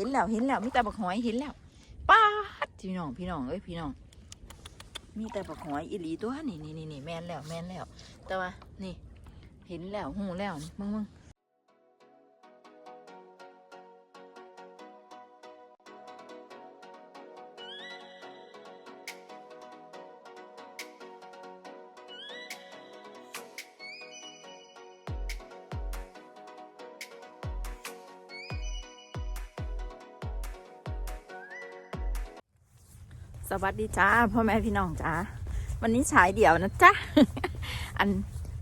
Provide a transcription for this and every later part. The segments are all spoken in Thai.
ห็นแล้วเห็นแล้วมีแต่บักหอยเห็นแล้วป้าดพี่น้องพี่น้องเอ้ยพี่น้อง มีแต่บักหอยอีหลีตัวนี่นี่นี่แม่นแล้วแม่นแล้ว แต่ว่านี่ เห็นแล้วหูแล้วนี่มึงมึง วัสดีจ้าพ่อแม่พี่น้องจ้าวันนี้ฉายเดี่ยวนะจ๊ะอัน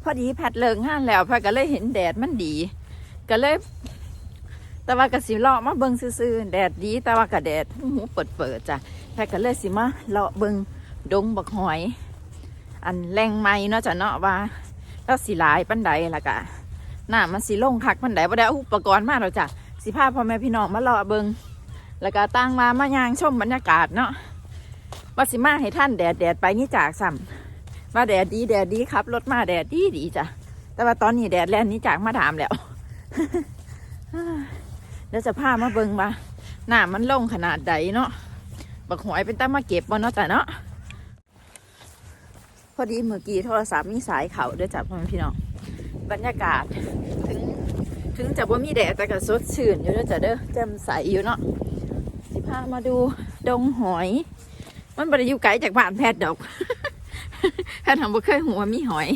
พอดีแพทเลิงห้านแล้วแพทก็เลยเห็นแดดมันดี ก็เลย แต่ว่ากะสิเลาะมาเบิงซื่อๆแดดดี แต่ว่ากะแดดหูเปิดเปิดจ้ะแพทก็เลยสิมาเลาะเบิงดงบักหอย อันแรงไม้เนาะจ้ะเนาะว่าแล้วสิหลายปันใดล่ะกะหน้ามันสิลงคักปันใดบ่ได้อุปกรณ์มาหรอกจ้ะสิพาพ่อแม่พี่น้องมาเลาะเบิงแล้วก็ตั้งมามายางชมบรรยากาศเนาะ ว่าสิมาให้ท่านแดดแดดไปนี่จากซ้ำว่าแดดดีแดดดีครับรถมาแดดดีดีจ้ะแต่ว่าตอนนี้แดดแล่นนี้จากมาถามแล้วเดี๋ยวจะพามาเบิงว่าหน้ามันลงขนาดใดเนาะบักหอยเป็นตามาเก็บบ่เนาะจ้ะเนาะพอดีเมื่อกี้โทรศัพท์มีสายเขาเด้อจ้ะพ่อพี่น้องบรรยากาศถึงถึงจะว่ามีแดดแต่ก็สดชื่นอยู่เด้อจ้ะเด้อแจ่มใสอยู่เนาะสิพามาดูดงหอย มันบริอยู่ไกลจากบ้านแพทย์ดอกแพทย์ทำบ่เคยหูว่ามีหอย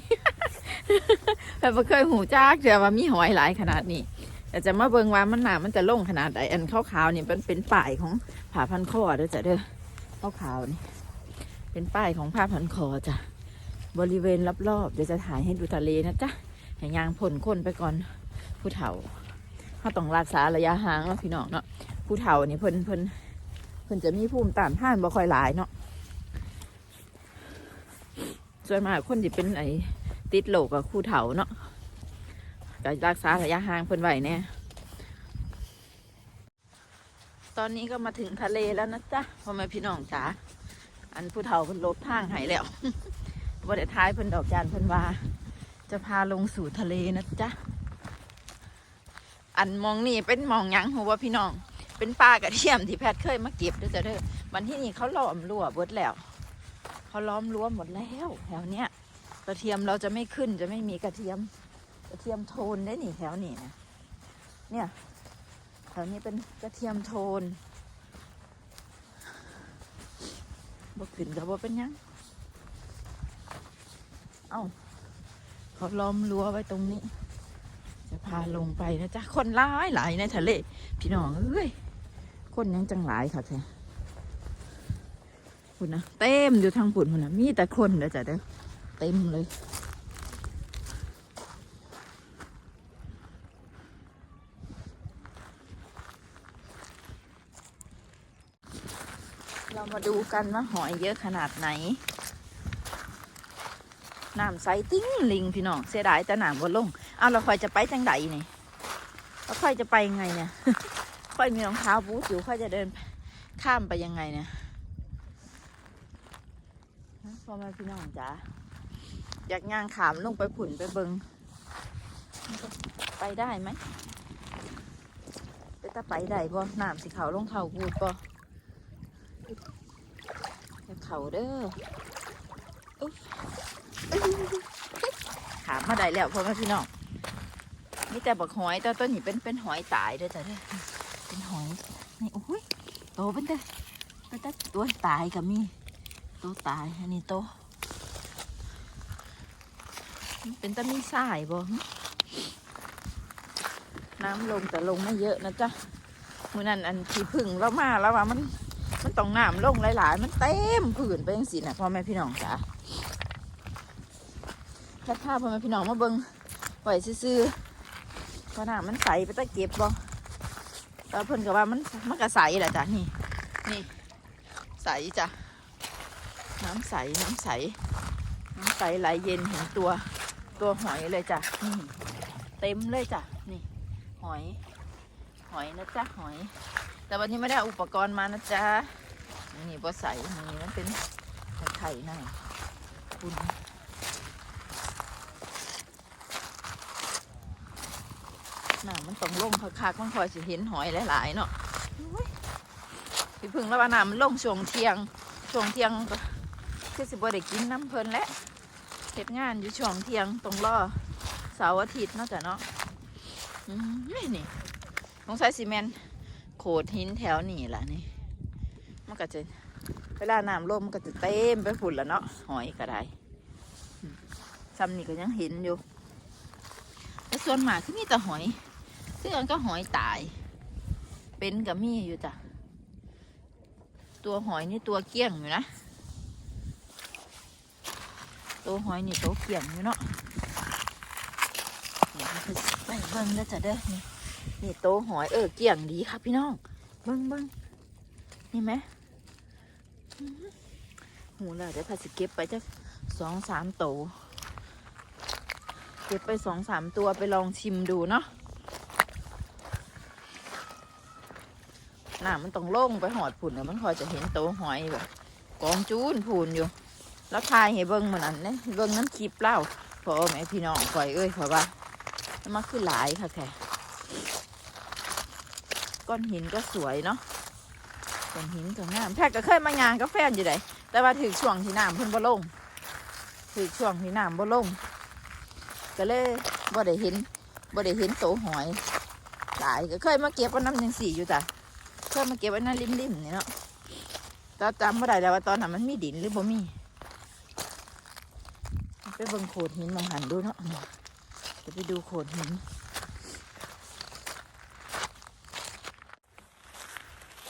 แพทย์บ่เคยหูจ้ากเจอว่ามีหอยหลายขนาดนี้แต่จะมาเบิ่งว่ามันหนามันจะลงขนาดใดอันขาวๆนี่เป็นเป็นป้ายของผ่าพันคอเด้อจ้ะเด้อขาวๆนี่ เป็นป้ายของผ้าพันคอจ้ะบริเวณรอบๆเดี๋ยวจะถ่ายให้ดูทะเลนะจ๊ะให้ยางพ่นคนไปก่อนผู้เฒ่าเขาต้องรักษาระยะห่างเนาะพี่น้องเนาะผู้เฒ่านี่เพิ่นเพิ่น พิ่นจะมีภูมิต้านทานบ่ค่อยหลายเนาะส่วนมากคนที่เป็นไอ้ติดโรคกับผู้เฒ่าเนาะก็รักษาระยะห่างเพิ่นไหวแน่ตอนนี้ก็มาถึงทะเลแล้วนะจ๊ะพ่อแม่พี่น้องจ๋าอันผู้เฒ่าเพิ่นลบทางให้แล้วว่าเดี๋ยวท้ายเพิ่นดอกจานเพิ่นว่า จะพาลงสู่ทะเลนะจ๊ะอันมองนี่เป็นมองยังหัวพี่น้อง เป็นปลากระเทียมที่แพทย์เคยมาเก็บด้วยจ้ะเด้อวันที่นี่เขาล้อมรั้วเบิดแล้วเขาล้อมรั้วหมดแล้วแถวเนี้ยกระเทียมเราจะไม่ขึ้นจะไม่มีกระเทียมกระเทียมโทนได้หนี่แถวนี้นะเนี่ยแถวนี้เป็นกระเทียมโทนบกขึ้นกับว่าเป็นยังเอ้าเขาล้อมรั้วไว้ตรงนี้ จะพาลงไปนะจ๊ะ คนร้ายหลายในทะเล พี่น้องเอ้ย คนยังจังหลายค่ะแท้คุณนะเต็มอยู่ทางปุ่นคุณนะมีแต่คนเด้อจ้ะเด้อเต็มเลยเรามาดูกันว่าหอยเยอะขนาดไหน น้ำใสติ้งลิงพี่น้องเสียดายแต่หน้ำบนลง เอาเราคอยจะไปจังใดนี่เราคอยจะไปยังไงเนี่ย ค่อยมีรองเท้าบูทอยู่ค่อยจะเดินข้ามไปยังไงเนี่ยพ่อแม่พี่น้องจ๋าอยากย่างขามลงไปผุนไปเบิงไปได้ไหมไปตะไปได้บ่น้ำสิเขาลงเท้าบูดบ่เขาเด้ออุ๊ยถามมาได้แล้วพ่อแม่พี่น้องนี่แต่บักหอยแต่ต้นนี้เป็นเป็นหอยตายเด้อจ้ะเด้อ เป็นหอยนี่โอ้ยโตเป็นแต่เป็นแต่ตัวตายกับมีตัวตายอันนี้โตเป็นแตะมีสายบ่น้ำลงแต่ลงไม่เยอะนะจ๊ะมื่อนั้นอันที่พึ่งเรามาแล้วว่ามันมันต้องน้ำลงหลายๆ มันเต็มผืนไปยังสินะพ่อแม่พี่น้องจ้ะแค่ภาพพ่อแม่พี่น้องมาเบิงไหวซื่อๆเพราะน้ำมันใสไปตะเก็บบ่ แต่เพิ่นก็ว่ามันมันก็ใสแหละจ้ะนี่นี่ใสจ้ะน้ำใสน้ำใสน้ำใสไหลเย็นเห็นตัวตัวหอยเลยจ้ะนี่เต็มเลยจ้ะนี่ หอย หอยนะจ๊ะหอย แต่วันนี้ไม่ได้อุปกรณ์มานะจ๊ะนี่บ่ใสนี่มันเป็นไข่หน่อยคุณ น่ะมันต้องลงคักๆมันคอยสิเห็นหอยหลายๆเนาะพี่พึ่งแล้วว่าน้ำมันลงช่วงเที่ยงช่วงเที่ยงก็คือสิบ่ได้กินน้ำเพลินและเฮ็ดงานอยู่ช่วงเที่ยงตรงรอเสาร์อาทิตย์เนาะจ้ะเนาะอืมนี่สงสัยซีเมนต์โขดหินแถวนี่ล่ะนี่มันก็จะเวลาน้ำลงมันก็จะเต็มไปฝุ่นล้วเนาะหอยก็ได้ซ้ำนี่ก็ยังเห็นอยู่แต่ส่วนมากคือมีแต่หอย ซึ่งอันก็หอยตาย เป็นกับมีอยู่จ้ะ ตัวหอยนี่ตัวเกี้ยงอยู่นะ ตัวหอยนี่ตัวเกี้ยงอยู่เนาะนี่มันคือไปเบิ้งแล้วจะเด้อนี่นี่ตัวหอยเออเกี้ยงดีครับพี่น้อง เบิ้งเบิ้งนี่ไหมหูแล้วเดี๋ยวพาสิเก็บไปจะสองสามโต เก็บไปสองสามตัวไปลองชิมดูเนาะ น้ำมันต้องลงไปหอดผุนแล้วมันคอยจะเห็นโตหอยแบบกองจูนผุนอยู่ แล้วทายให้เบิ้งมันนั้นเนี่ยเบิ้งนั้นคลิปเล่าพอแม่พี่น้องคอยเอ้ยคอยว่ามันมาขึ้นหลายค่ะแค่ก้อนหินก็สวยเนาะก้อนหินก็งามแพทย์ก็เคยมางานก็แฟอยู่ไหนแต่ว่าถึงช่วงที่น้ำเพิ่นบ่ลงถึงช่วงที่น้ำบ่ลงก็เลยบ่ได้เห็นบ่ได้เห็นโตหอยหลายก็เคยมาเก็บว่าน้ำยังสีอยู่จ้ะ เพื่อมาเก็บไว้หน้าริมๆนี่เนาะแต่จำไม่ได้แล้วว่าตอนนั้นมันมีดินหรือบ่มี ไปเบิ่งโขดหินมองหันดูเนาะจะไปดูโขดหิน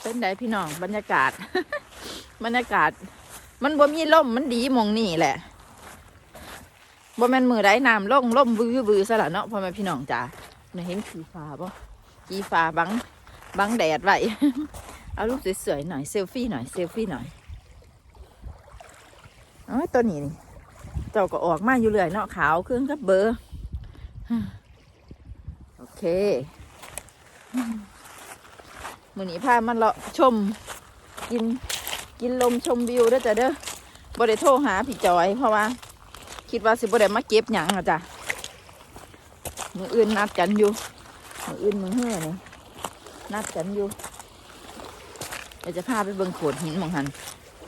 เป็นไดพี่น้องบรรยากาศ บรรยากาศ มันบ่มีล่มมันดีมองนี่แหละบ่แม่นมือไดน้ำล่มล่มวื้อวื้อซะละเนาะพ่อแม่พี่น้องจ๋าเนี่ยเห็นขีฟ้าบ่ขีฟ้าบัง บังแดดไว้ เอารูปสวยๆหน่อยเซลฟี่หน่อยเซลฟี่หน่อยอ๋อตัวนี้นี่เจ้าก็ออกมาอยู่เรื่อยเนาะขาวเครื่องกับเบอร์ โอเคมือนี้พามันเลาะชม กินกินลมชมวิวเด้อจ้ะเด้อบริโทรหาพี่จอย เพราะว่า คิดว่าสิบริมาเก็บหยังอะจ้ะมืออื่นนัดกันอยู่มืออื่นมือเฮือนี่ นัดกันอยู่เดี๋ยวจะพาไปเบิ่งโขดหินมองหัน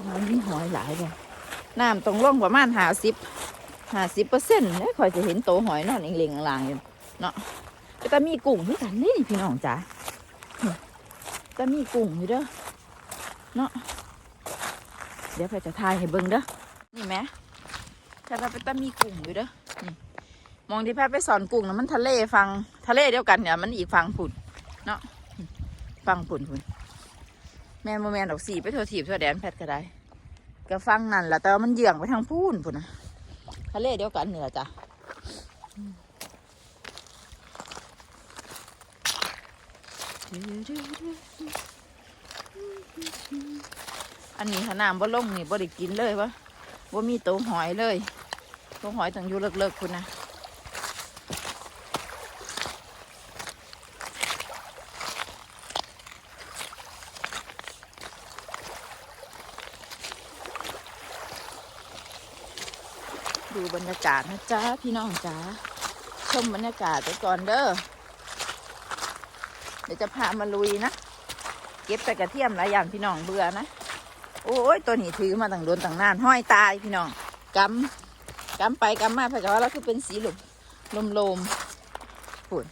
มันมีหอยหลายเลยน้ำตรงร่องประมาณหาสิบหาสิบเปอร์เซ็นต์แล้วคอยจะเห็นโตหอยนอนเองๆลางอยู่เนาะก็จะมีกุ้งด้วยกันนี่พี่น้องจ๋านี่จะมีกุ้งอยู่เด้อเนาะเดี๋ยวไปจะทายให้เบิ่งเด้อนี่ไหมใช่ปะไปตะมีกุ้งอยู่เด้อนี่มองที่แพทย์ไปสอนกุ้งนะมันทะเลฟังทะเลเดียวกันเนี่ยมันอีกฟังผุดเนาะ ฟังปุ่นปุ่นแม่นโมแมนดอกสีไปเถอถีบเถอะแดนแพทก็ได้ก็ฟังนั่นแหละแต่ว่ามันเหยื่องไปทางพูนปุ่นนะทะเลเดียวกันนี่แหละจ้ะอันนี้ขนาดบ่ลงนี่บ่ได้กินเลยวะบ่มีตัวหอยเลยตัวหอยต้องอยู่เลิกๆคุณนะ รยากาศนะจ๊ะพี่น้องจ๋าชมบรรยากาศไปก่อนเด้อเดี๋ยวจะพามาลุยนะ เก็บแต่กระเทียมหลายอย่างพี่น้องเบื่อนะ โอ้ยตัวนี้ถือมาตั้งโดนตั้งนานห้อยตายพี่น้องกำกำไปกำมาไปกับว่าเราคือเป็นสีหลุมลมลมๆฝุ่น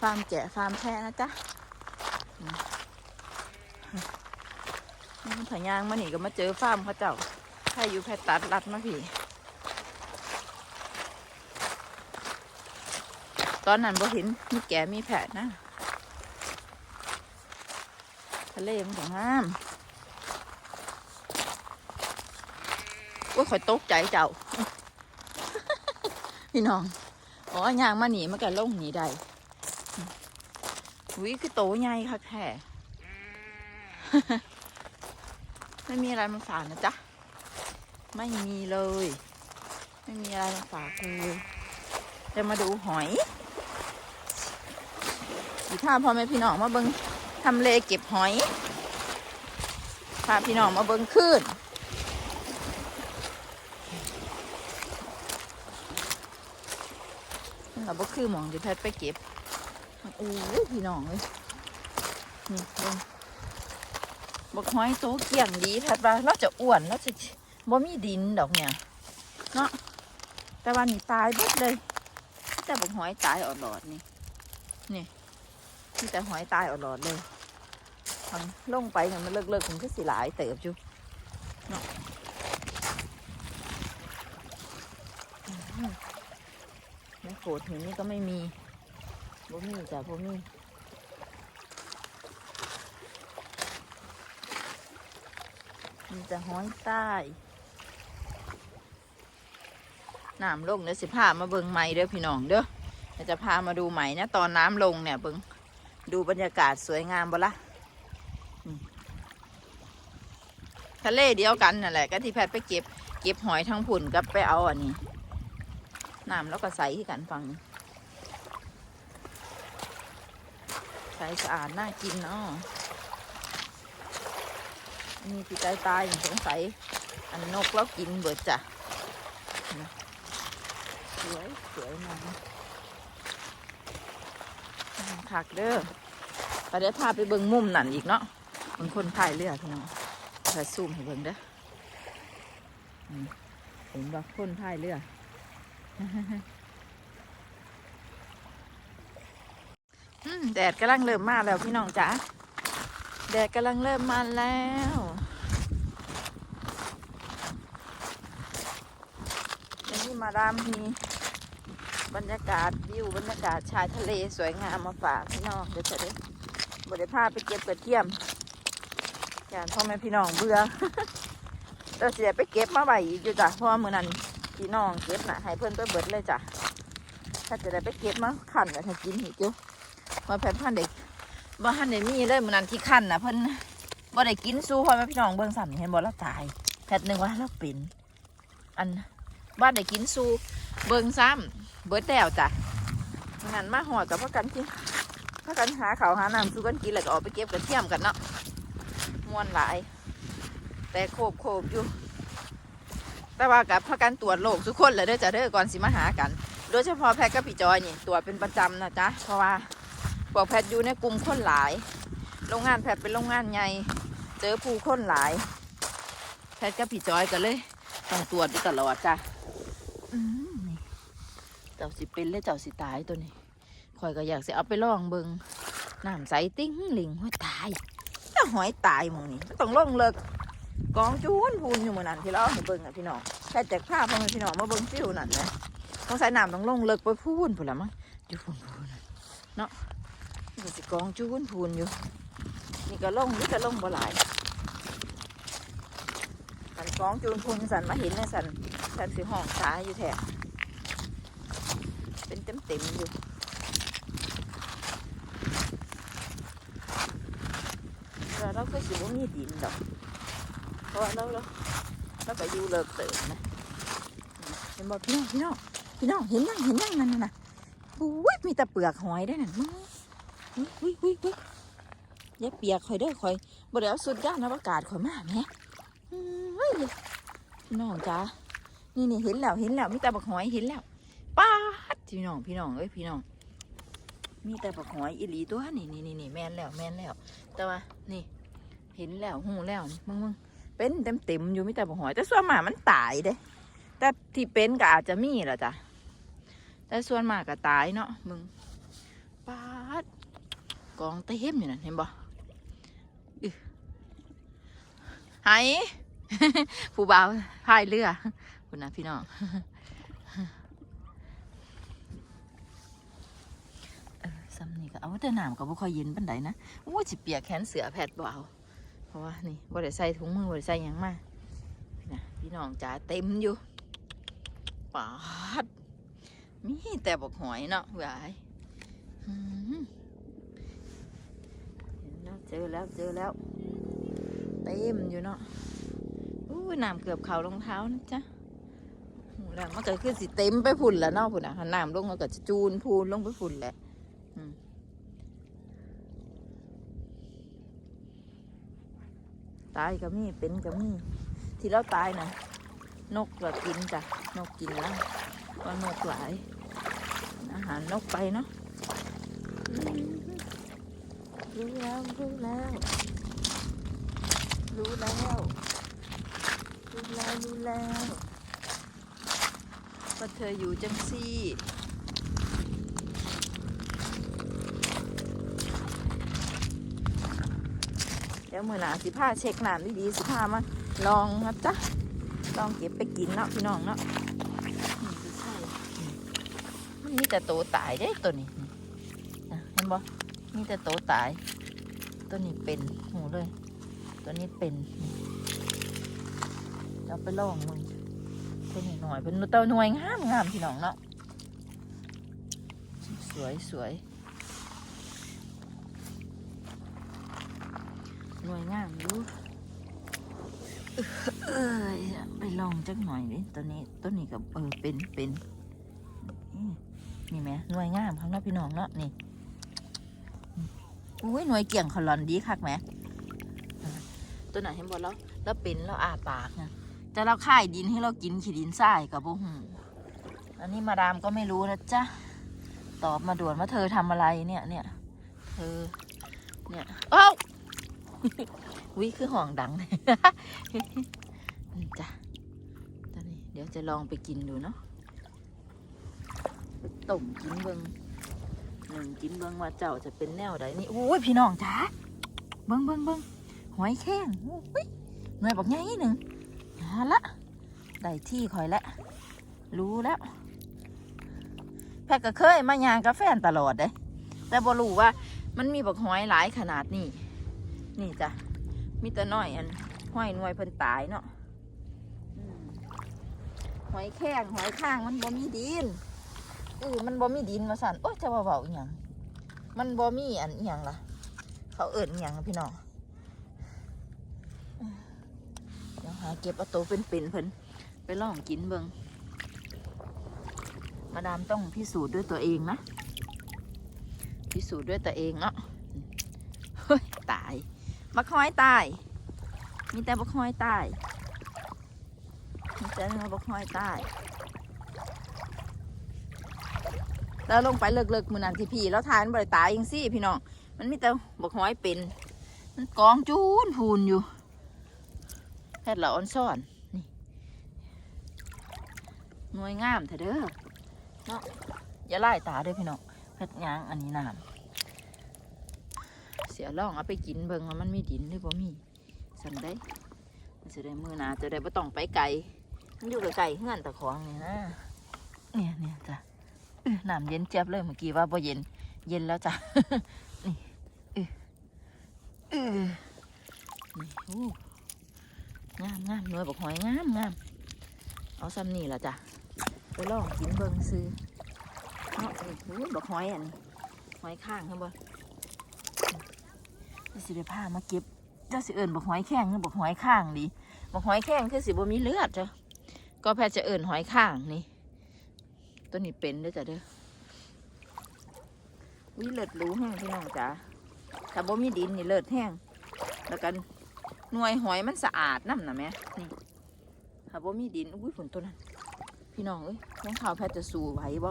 ฟาร์มแจะฟาร์มแพ้นะจ๊ะถ้ายางมาหนีก็มาเจอฟาร์มเขาเจ้าถ้าอยู่แพทตัดรัดมาพี่ ตอนนั้นบ่เห็นมีแก่มีแผดนะทะเลมันของห้ามโอ้ยข่อยตกใจเจ้า พี่น้อง อ๋อยางมาหนีมันก็ลงหนีได้วิคือโตใหญ่ค่ะแท้ไม่มีอะไรมาฝากนะจ๊ะ ไม่มีเลย ไม่มีอะไรมาฝากเลยจะมาดูหอย อีท่าพ่อแม่พี่น้องมาเบิงทำเลเก็บหอยพาพี่น้องมาเบิงขึ้นเราบ่คือหมองจะแพทไปเก็บโอ้ยพี่น้องเลยนี่เบิงบกหอยโตเกี่ยงดีแพทว่าเราจะอ้วนเราจะบ่มีดินดอกเนี่ยเนาะแต่ว่านี่ตายเบิดเลย แต่บกหอยตายออดๆนี่นี่ มีแต่หอยตายออดๆเลยทางลงไปเนี่ยมันเลิกๆมันก็สิหลายเติบอยู่เนาะอืมแล้วโขดหินนี่ก็ไม่มีบ่มีจ้ะบ่มีมีแต่ห้อยใต้น้ำลงเดี๋ยวสิพามาเบิงใหม่เด้อพี่น้องเด้อเดี๋ยวจะพามาดูใหม่นะตอนน้ำลงเนี่ยเบิง ดูบรรยากาศสวยงามบ่ละทะเลเดียวกันนั่นแหละก็ที่แพทย์ไปเก็บ เก็บหอยทั้งผุ่นกับไปเอาอันนี้น้ำแล้วก็ใส่ที่กันฟังนี้ใสสะอาดน่ากินเนาะมีที่ตายตายอย่างสงสัยอันนกแล้วกินเบิดจ้ะสวยสวยมาม คักเด้อไปเดี๋ยวพาไปเบิ่งมุมนั่นอีกเนาะเบิ่งคนพายเรือพี่น้องถ้าซูมให้เบิ่งเด้ออืมเห็นบ่คนพายเรือแดดกำลังเริ่มมาแล้วพี่น้องจ๋าแดดกำลังเริ่มมาแล้วนี่มาดามมี บรรยากาศวิวบรรยากาศชายทะเลสวยงามมาฝากพี่น้องเดี๋ยวจะได้บได้พไปเก็บกระเทียมการพ่อแม่พี่น้องเบื่อเราจะไปเก็บมาใบอีกอยู่จ้ะเพราะว่ามือนั้นพี่น้องเก็บน่ะให้เพื่อนไปเบิดเลยจ้ะถ้าจะได้ไปเก็บมาขันไว้ถ้ากินอีกอยู่มาแผ่นพันเด็กบ่ทันได้มีเลยมือนั้นที่คันน่ะเพิ่อนบ่ได้กินสู้พ่อแม่พี่น้องเบิ่งสั่นเห็นบ่แล้วตายแพทย์นึงว่าแล้วเป็นอันบ้านได้กินสู้เบิ่งซ้ำ เบิดแล้วจ้ะมื้อนั้นมาหอดกับพากันกินพากันหาเขาหาน้ำสู้กันกินแล้วก็ออกไปเก็บกระเทียมกันเนาะมวนหลาย แต่โคบโคบอยู่ แต่ว่ากับพากันตรวจโรคทุกคนเลยเด้อจ้ะเด้อก่อนสิมาหากัน โดยเฉพาะแพทย์กับพี่จอยนี่ตรวจเป็นประจำนะจ๊ะเพราะว่าบอกแพทย์อยู่ในกลุ่มคนหลาย โรงงานแพทย์เป็นโรงงานใหญ่เจอผู้คนหลาย แพทย์กับพี่จอยกันเลยต้องตรวจอยู่ตลอดจ้ะอื เจ้าสิเป็นและเจ้าสิตายตัวนี้คอยก็อยากสิเอาไปลองเบิงน้ำใสติ้งหลิงห้อยตายถ้าหอยตายมองนี่ต้องลงเลิกกองจูนพูนอยู่เหมือนนั้นที่เราเอาเบิงอะพี่น้องแค่แจกผ้าพอแม่พี่น้องมาเบิงฟิวนั่นนะต้องใส่น้ำต้องลงเลิกไปพูนพุ่นละมั้งอยู่พูนพูนเนาะมันสิกองจูนพูนอยู่ นี่ก็ลงนี่ก็ลงบ่หลายสันกองจูนพูนสันมาเห็นในสันสันสิห้องสายอยู่แถบ เต็มอยู่แล้วเราก็สิบ่มีดินดอก เพราะเราเราเราไปอยู่เลิกเติมนะเห็นบ่พี่น้องพี่น้องพี่น้องเห็นยังเห็นยังนั่นน่ะอุ้ยมีแต่เปลือกหอยได้นั่นมึงอุ้ยอุ้ยอุ้ยอุ้ยอย่าเปียกข่อยเด้อข่อยบ่ได้เอาสุดยอดอวกาศข่อยมาแม่เฮ้ยพี่น้องจ้านี่นี่เห็นแล้วเห็นแล้วมีแต่บักหอยเห็นแล้วป้า พี่น้องพี่น้องเอ้ยพี่น้อง มีแต่บักหอยอีหลีตัวนี่นี่นี่แม่นแล้วแม่นแล้ว แต่ว่านี่ เห็นแล้วหูแล้วมึงมึงเป็นเต็มเต็มอยู่มีแต่บักหอย แต่ส่วนมากมันตายเด้แต่ที่เป็นก็อาจจะมีแหละจ้ะแต่ส่วนมากก็ตายเนาะมึงปาดกองเต็มอยู่นั่นเห็นบ่หายผู้บ่าวพายเรือคุณนะพี่น้อง เออ ซ้ำนี่ก็เอาแต่น้ำก็บ่ค่อยเย็นปานใดนะโอ้ยสิเปียกแขนเสือแผดบ่เอาเพราะว่านี่บ่ได้ใส่ถุงมือบ่ได้ใส่หยังมาพี่นะพี่น้องจ๋าเต็มอยู่ปาดมีแต่บอกหอยเนาะหวายเจอแล้วเจอแล้วเต็มอยู่เนาะอู้น้ำเกือบเข่ารองเท้านะจ๊ะโหแล้วมันก็คือสิเต็มไปฝุ่นแล้วเนาะฝุ่นอะหนน้ำลงมันก็จะจูนพูนลงไปฝุ่นแหละอืม ตายก็มีเป็นก็มีที่เราตายนะนกก็กินจ้ะนกกินแล้วก็นกหลาย อาหารนกไปเนาะรู้แล้วรู้แล้ว รู้แล้ว รู้แล้วรู้แล้วว่าเธออยู่จังซี่ ดี๋ยวมือหนาสิผ้าเช็คน้ำดีๆสิผ้ามาลองนะจ๊ะลองเก็บไปกินเนาะพี่น้องเนาะมันมีแต่โตตายได้ตัวนี้นะเห็นบ่มีแต่โตตาย ตัวนี้เป็นหูเลย ตัวนี้เป็นเอาไปลองมึงตัวนี้หน่อยเป็นตัวหน่วยงามงามพี่น้องเนาะสวยสวย หน่วยงามอยู่เอ้ยไปลองจักหน่อยดิตัวนี้ตัวนี้กับเออเป็นเป็นนี่ไหมหน่วยงามข้างนอกพี่น้องเนาะนี่อุ้ยหน่วยเกี่ยงคอลอนดีคักไหมตัวไหนเห็นบอกแล้วแล้วเป็นแล้วอาปากนะแต่เราค่ายดินให้เรากินขีดินทรายกับพวกหูอันนี้มาดามก็ไม่รู้นะจ๊ะตอบมาด่วนว่าเธอทำอะไรเนี่ยเนี่ยเธอเนี่ยเอ้า วิคือห่องดังเลยนี่จ้ะตอนนี้เดี๋ยวจะลองไปกินดูเนาะต้มกินเบิงหนึ่งกินเบิงว่าเจ้าจะเป็นแนวใดนี่โอ้ยพี่น้องจ้าเบิงเบิงเบิงหอยแข้งอุ้ยหน่วยบอกไงหนึ่งหาละได้ที่คอยแล้วรู้แล้วแพทย์ก็เคยมายางกาแฟตลอดเลยแต่บ่รู้ว่ามันมีบักหอยหลายขนาดนี้ นี่จ้ะมีแต่น้อยอันหอยหน่วยเพิ่นตายเนาะอืมหอยแข้งหอยข้างมันบ่มีดินเออมันบ่มีดินมาสั่นโอ้ยจะว่าเบาอีหยังมันบ่มีอันอีหยังล่ะ เขาเอิญอหยังพี่น้องเดี๋ยวหาเก็บเอาโตวเป็นๆเพิ่นไปลองกินเบิงมาดามต้องพิสูจน์ด้วยตัวเองนะ พิสูจน์ด้วยตัวเองเนาะเฮ้ยตาย บักฮอยตาย มีแต่บักฮอยตาย มีแต่เนื้อบักฮอยตาย แล้วลงไปเลิกๆมือนันที่พี่แล้วทานบริตายยังซี่พี่น้อง มันมีแต่บักฮอยเป็น มันกองจูนพูนอยู่แพทย์ละอ่อนซ่อน นี่หน่วยงามเถอะเด้อ เนาะอย่าไล่ตาเด้อพี่น้องแพทย์ยางอันนี้น้ำ เสียล่องเอาไปกินเบิ่งว่ามันมีดินหรือบ่มีสันได้มันจะได้มือหนาจะได้บ่ต้องไปไกลมันอยู่ไกลๆเฮือนตะของนี่นะเนี่ยเนี่ยจ้ะน้ำเย็นเจี๊ยบเลยเมื่อกี้ว่าบ่เย็น เย็นแล้วจ้ะนี่เออเออนี่โอ้งามงามหน่วยบอกหอยงามงามเอาซ้ำนี่ละจ้ะไปลองกินเบิ่งซื้อเนาะนี่โอ้บอกหอยอันนี้หอยข้างครับบ่ จะสิได้ผ้ามาเก็บเจ้าสิเอิญบอกหอยแข้งหรือบอกหอยข้างดีบอกหอยแข้งคือสิบ่มีเลือดจ้ะก็แพทย์จะเอิญหอยข้างนี่ตัวนี้เป็นด้วยจ้ะเด้อวิเลิศรู้แห้งพี่น้องจ้ะถ้าบ่มีดินนี่เลิศแห้งแล้วกันหน่วยหอยมันสะอาดน้ำนะแม่นี่ถ้าบ่มีดินอุ้ยฝนตัวนั้นพี่น้องเอ้ยยังข่าวแพทย์จะสู้ไหวบ่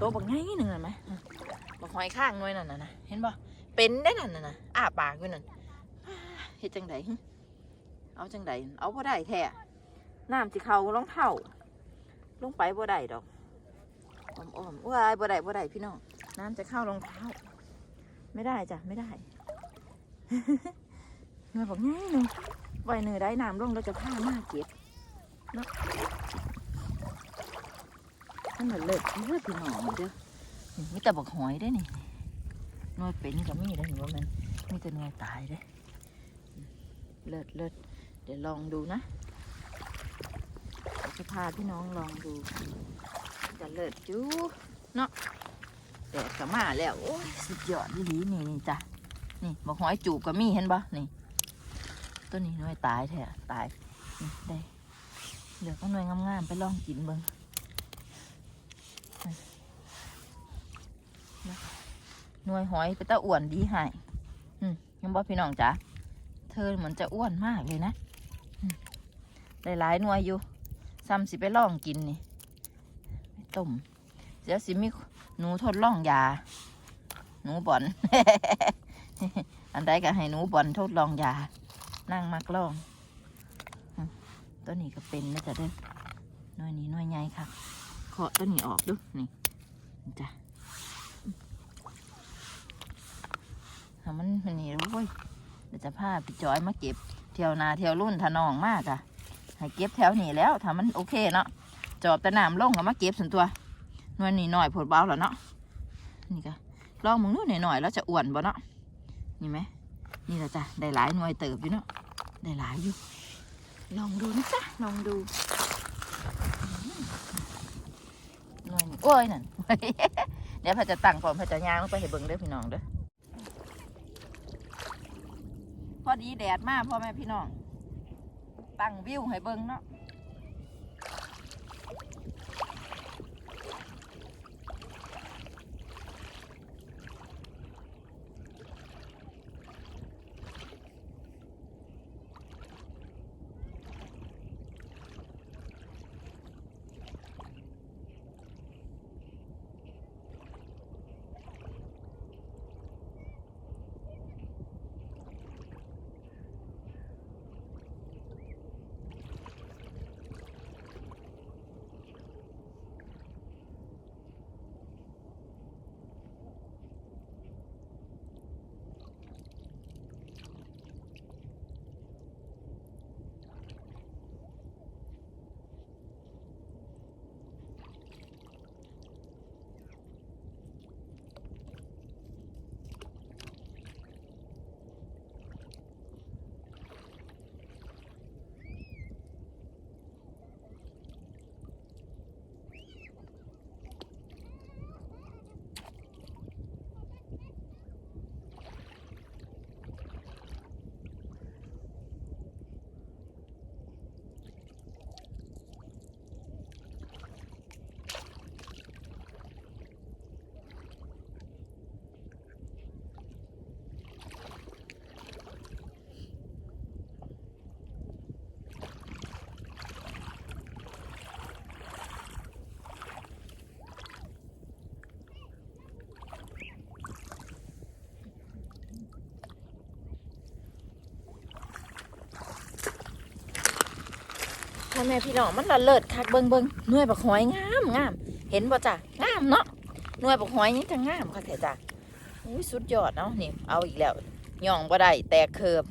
ตัวบักไงหนึ่งเลยไหมบักหอยข้างหน่วยนั่นน่ะนะเห็นบ่ เป็นได้นั่นน่ะอ้าปากอยู่นั่นเฮ็ดจังไดเอาจังไดเอาบ่ได้แท้น้ำสิเข้ารองเท้าลงไปบ่ได้ดอกอ้อมๆว้ายบ่ได้บ่ได้พี่น้องน้ำจะเข้ารองเท้า ไม่ได้จ้ะไม่ได้เงยบอกง่ายหนึ่งปล่อยเนื้อได้น้ำลงเราจะผ้ามาเก็บเนาะนั่นแหละเลิศเลิศพี่น้องเด้อมีแต่บอกหอยได้นี่ หน่วยเป็นก็มีได้อหนูว่ามันมีแต่หน่วยตายได้อเลิศเลิศเดี๋ยวลองดูนะจะพาพี่น้องลองดูจะเลิศจูเนาะแดดก็มาแล้วโอ้ยสุดยอดดีนี่นี่จ้ะนี่บอกหอยจูบก็มีเห็นปะนี่ตัวนี้หน่วยตายแท้ตายได้เหลือก็หน่วยงามๆไปลองกินเบิ้ง หน่วยหอยไปตาอ้วนดีใหายยังบอกพี่น้องจ๋าเธอเหมือนจะอ้วนมากเลยนะหลายๆหน่วยอยู่ซ้ำสิไปล่องกินนี่ต้มเดี๋ยวสิมีหนูทดล่องยา หนูบอน อันใดก็ให้หนูบอลทดลองยา นั่งมักลองตัวนี้ก็เป็นนะจ๊ะเด้อหน้อยนี้หน้อยใหญ่ค่ะเคาะตัวนี้ออกดูนี่จ้ะ ทำมันมันนี่โอ้ยเดี๋ยวจะพาพี่จอยมาเก็บเที่ยวนาเที่ยวรุ่นทะนองมากอะให้เก็บแถวนี้แล้วถ้ามันโอเคเนาะจอบต่น้ำลงก็มาเก็บส่วนตัวน้อยนี้หน่อยผดเบาแล้วเนาะนี่ก็ลองมึงนู่นหน่อยๆแล้วจะอ้วนบ่เนาะนี่ไหมนี่แหละจ้ะได้หลายหน่วยเติบอยู่เนาะได้หลายอยู่ ลองดูนะจ๊ะลองดูอืมหน่วยนี่โอ้ยนั่นเดี๋ยวพระจะตั้งก่อนพระจะย่างลงไปให้เบิ่งเด้อพี่น้องเด้อ พอดีแดดมากพ่อแม่พี่น้อง ตั้งวิวให้เบิ่งเนาะ พ่อแม่พี่น้องมันละเลิศคักเบิงเบิงหน่วยบักหอยงามงามเห็นบ่จ้ะงามเนาะหน่วยบักหอยนี่จะงามค่ะแท้จ้ะอุ้ยสุดยอดเนาะนี่เอาอีกแล้วย่องบ่ได้แตกเคิบ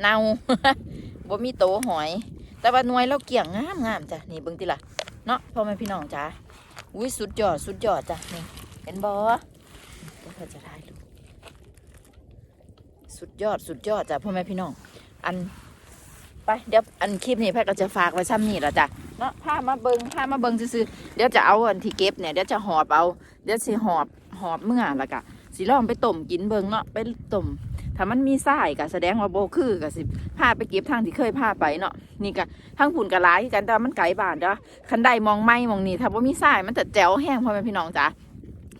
เน่าบ่มีโตหอย แต่ว่าหน่วยเราเกี่ยงงามงามจ้ะนี่เบิ่งติล่ะเนาะพ่อแม่พี่น้องจ้ะอุ้ยสุดยอดสุดยอดจ้ะนี่เห็นบ่เดี๋ยวเขาจะถ่ายรูสุดยอดสุดยอดจ้ะพ่อแม่พี่น้องอัน ไปเดี๋ยวอันคลิปนี้แพทย์ก็จะฝากไว้ซ้ำนี่ละจ้ะเนาะพามาเบิงพามาเบิงซื่อๆเดี๋ยวจะเอาอันที่เก็บเนี่ยเดี๋ยวจะหอบเอาเดี๋ยวสิหอบหอบเมื่อละกะสิลองไปต้มกินเบิงเนาะไปต้มถ้ามันมีทรายก็แสดงว่าโบคือก็สิพาไปเก็บทางที่เคยพาไปเนาะนี่ก็ทางผุนกะหลายกันแต่มันไกลบ้านเด้อคันใดมองไม่มองนี่ถ้าว่ามีทรายมันจะแจ๋วแห้งพ่อแม่พี่น้องจ้ะ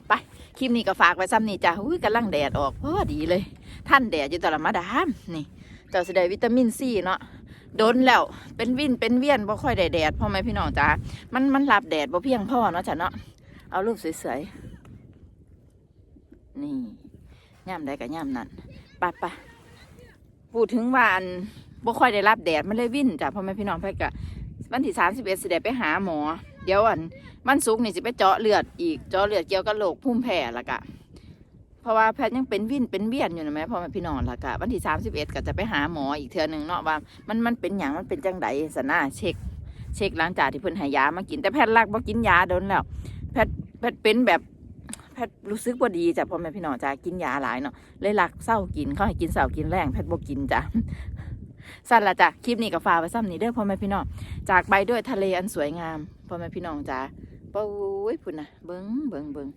ไปคลิปนี้ก็ฝากไว้ซ้ำนี่จ้ะอุ้ยกำลังแดดออกพอดีเลย ท่านแดดอยู่ตละมาดามนี่เจ้าสิได้วิตามินซีเนาะ โดนแล้วเป็นวินเป็นเวียนบ่ค่อยได้แดดพ่อแม่พี่น้องจ้ามันมันรับแดดบ่เพียงพ่อเนาะจ้ะเนาะเอารูปสวยๆนี่ย่ำได้กับย่ำนั่นไปไปพูดถึงว่าอันบ่ค่อยได้รับแดดมันเลยวินจ้ะพ่อแม่พี่น้องเพื่กะวันที่สามสิบเอ็ดสิได้ไปหาหมอ เดี๋ยวอันมันสุกนี่สิไปเจาะเลือดอีกเจาะเลือดเกี่ยวกับโรคภูมิแพ้ละกะ เพราะว่าแพทย์ยังเป็นวินเป็นเวียนอยู่นะแม่พ่อแม่พี่น้องละกะวันที่สามสิบเอ็ดก็จะไปหาหมออีกเทื่อหนึ่งเนาะว่ามันมันเป็นอย่างมันเป็นจังไดสนะเช็ค เช็คหลังจากที่เพิ่นให้ยามากินแต่แพทย์รักบ่กินยาโดนแล้วแพทย์แพทย์เป็นแบบแพทย์รู้สึกบ่าดีจ้ะพ่อแม่พี่น้องจ้ะกินยาหลายเนาะเลยรักเศร้ากินเขาให้กินเศร้ากินแรงแพทย์บ่กินจ้ะสั้นละจ้ะคลิปนี้ก็ฝากไว้ซ้ำนี้เด้อพ่อแม่พี่น้องจากไปด้วยทะเลอันสวยงามพ่อแม่พี่น้องจ้ะ ปุ้ยพุ่นนะเบิ้งเบิ้งเบิ้ง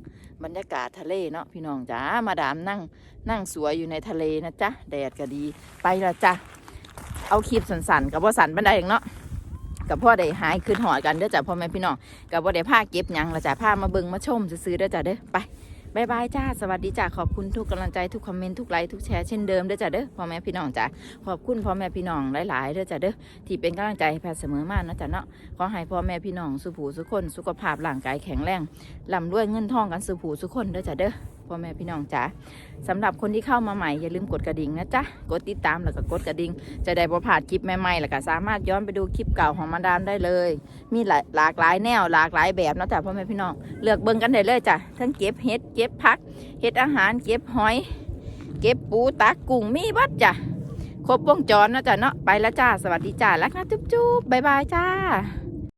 บรรยากาศทะเลเนาะพี่น้องจ้ามาดามนั่งนั่งสวยอยู่ในทะเลนะจ๊ะแดดก็ดีไปละจ้ะเอาคลิปสันๆกับว่าสันบันไดเองเนาะกับพ่อได้หายคืนหอดกันเด้อจ้ะพ่อแม่พี่น้องกับพ่อได้ผ้าเก็บยังละจ้ะผ้ามาเบิงมาชมซื้อๆเด้อจ้ะเด้อไป บายบายจ้า สวัสดีจ้า ขอบคุณทุกกำลังใจทุกคอมเมนต์ทุกไลค์ทุกแชร์เช่นเดิมเด้อจ้ะเด้อพ่อแม่พี่น้องจ้าขอบคุณพ่อแม่พี่น้องหลายๆเด้อจ้ะเด้อที่เป็นกำลังใจให้แพทย์เสมอมานะจ้ะเนาะขอให้พ่อแม่พี่น้องสุขผูสุขคน สุขภาพร่างกายแข็งแรงลำรวยเงินทองกันสุขผูสุขคนเด้อจ้ะเด้อ พ่อแม่พี่น้องจ๋าสำหรับคนที่เข้ามาใหม่อย่าลืมกดกระดิ่งนะจ๊ะกดติดตามแล้วก็กดกระดิ่งจะได้บ่พาดคลิปใหม่ๆแล้วก็สามารถย้อนไปดูคลิปเก่าของมาดามได้เลย มีหลายหลากหลายแนวหลากหลายแบบนะจ้ะพ่อแม่พี่น้องเลือกเบิ่งกันได้เลยจ้ะทั้งเก็บเห็ดเก็บผักเห็ดอาหารเก็บหอย เก็บปูตักกุ้งมีบัดจ้ะครบวงจรนะจ้ะเนาะไปแล้วจ้าสวัสดีจ้ารักนะจุ๊บๆบ๊ายบายจ้า